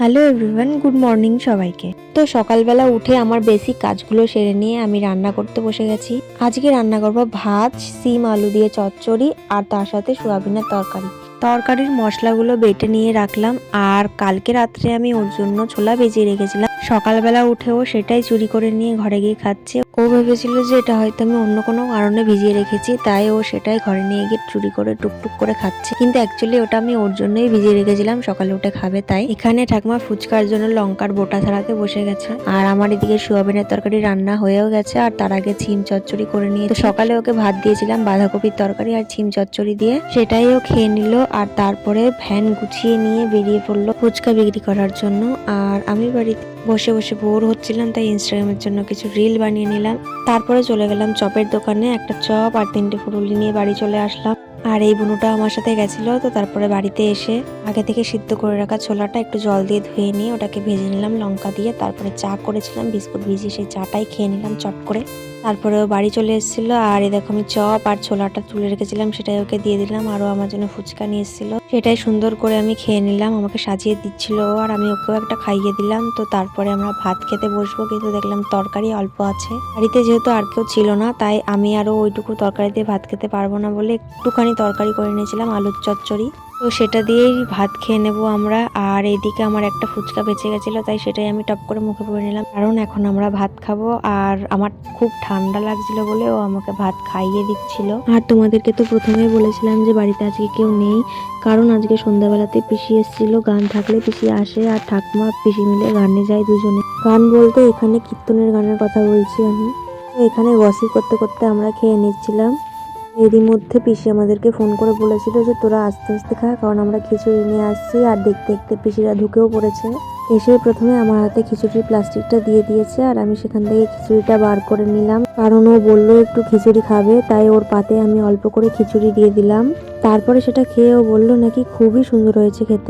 Hello everyone good morning সবাইকে। তো সকালবেলা উঠে আমার বেসিক কাজগুলো সেরে নিয়ে আমি রান্না করতে বসে গেছি। আজকে রান্না করব ভাত, সিম, আলু দিয়ে চচ্চড়ি আর তার সাথে সোয়াবিনের তরকারি। তরকারির মশলাগুলো বেটে নিয়ে রাখলাম আর কালকে রাত্রে আমি ওর জন্য ছোলা বেজিয়ে রেখেছিলাম। সকালবেলা উঠেও সেটাই চুরি করে নিয়ে ঘরে গিয়ে খাচ্ছে। ও ভেবেছিল যে এটা হয়তো আমি অন্য কোনো কারণে ভিজিয়ে রেখেছি, তাই ও সেটাই ঘরে নিয়ে গিয়ে চুরি করে, টুকটুক করে খাচ্ছে। কিন্তু অ্যাকচুয়ালি ওটা আমি ওর জন্যই ভিজিয়ে রেখেছিলাম, সকালে উঠে খাবে তাই। এখানে ঠাকুমা ফুচকার জন্য লঙ্কার বোটা ছাড়াতে বসে গেছে। আর আমার এদিকে সোয়াবিনের তরকারি রান্না হয়েও গেছে, আর তার আগে ছিম চচ্চড়ি করে নিয়ে তো সকালে ওকে ভাত দিয়েছিলাম বাঁধাকপির তরকারি আর ছিম চচ্চড়ি দিয়ে। সেটাই ও খেয়ে নিল, আর তারপরে ভ্যান গুছিয়ে নিয়ে বেরিয়ে পড়ল ফুচকা বিক্রি করার জন্য। আর আমি বাড়িতে বসে বসে বোর হচ্ছিলাম, তাই ইনস্টাগ্রামের জন্য কিছু রিল বানিয়ে নিলাম। তারপরে চলে গেলাম চপের দোকানে, একটা চপ আর তিনটে ফুরুলি নিয়ে বাড়ি চলে আসলাম। আর এই বুনুটা আমার সাথে গেছিল, তো তারপরে বাড়িতে এসে আগে থেকে সিদ্ধ করে রাখা ছোলাটা একটু জল দিয়ে ধুয়ে নিয়ে ওটাকে ভেজে নিলাম, লঙ্কা দিয়ে। তারপরে চা করেছিলাম, বিস্কুট ভিজিয়ে সেই চাটাই খেয়ে নিলাম চট করে। তারপরে ও বাড়ি চলে এসেছিল, আর এই দেখো আমি চপ আর ছোলাটা তুলে রেখেছিলাম, সেটাই ওকে দিয়ে দিলাম। আরও আমার জন্য ফুচকা নিয়ে এসেছিল। সেটাই সুন্দর করে আমি খেয়ে নিলাম, আমাকে সাজিয়ে দিচ্ছিল আর আমি ওকেও একটা খাইয়ে দিলাম। তো তারপরে আমরা ভাত খেতে বসবো, কিন্তু দেখলাম তরকারি অল্প আছে। বাড়িতে যেহেতু আর কেউ ছিল না, তাই আমি আরও ওইটুকু তরকারি দিয়ে ভাত খেতে পারব না বলে একটুখানি তরকারি করে নিয়েছিলাম আলুর চচ্চড়ি। তো সেটা দিয়েই ভাত খেয়ে নেব আমরা। আর এদিকে আমার একটা ফুচকা বেঁচে গেছিল, তাই সেটাই আমি টপ করে মুখে পরে নিলাম। কারণ এখন আমরা ভাত খাব, আর আমার খুব ঠান্ডা লাগছিল বলে ও আমাকে ভাত খাইয়ে দিচ্ছিল। আর তোমাদেরকে তো প্রথমেই বলেছিলাম যে বাড়িতে আজকে কেউ নেই, কারণ আজকে সন্ধ্যাবেলাতে পিসি এসেছিল, গান থাকলে পিসি আসে, আর ঠাকুমা, পিসি মিলে গানে যায় দুজনে। গান বলতে এখানে কীর্তনের গানের কথা বলছি আমি। এখানে গসি করতে করতে আমরা খেয়ে নিচ্ছিলাম। এরই মধ্যে পিসি আমাদেরকে ফোন করে বলেছিল যে, তোরা আস্তে আস্তে খা, কারণ আমরা খিচুড়ি নিয়ে আসছি আর দেখতে দেখতে পিসিরা ঢুকেও পড়েছে। এসে প্রথমে আমার হাতে খিচুড়ির প্লাস্টিকটা দিয়ে দিয়েছে আর আমি সেখান থেকে খিচুড়িটা বার করে নিলাম। কারণ ও বলল, একটু খিচুড়ি খাবে। তাই ওর পাতে আমি অল্প করে খিচুড়ি দিয়ে দিলাম। তারপরে সেটা খেয়ে ও বলল, নাকি খুবই সুন্দর হয়েছে খেতে।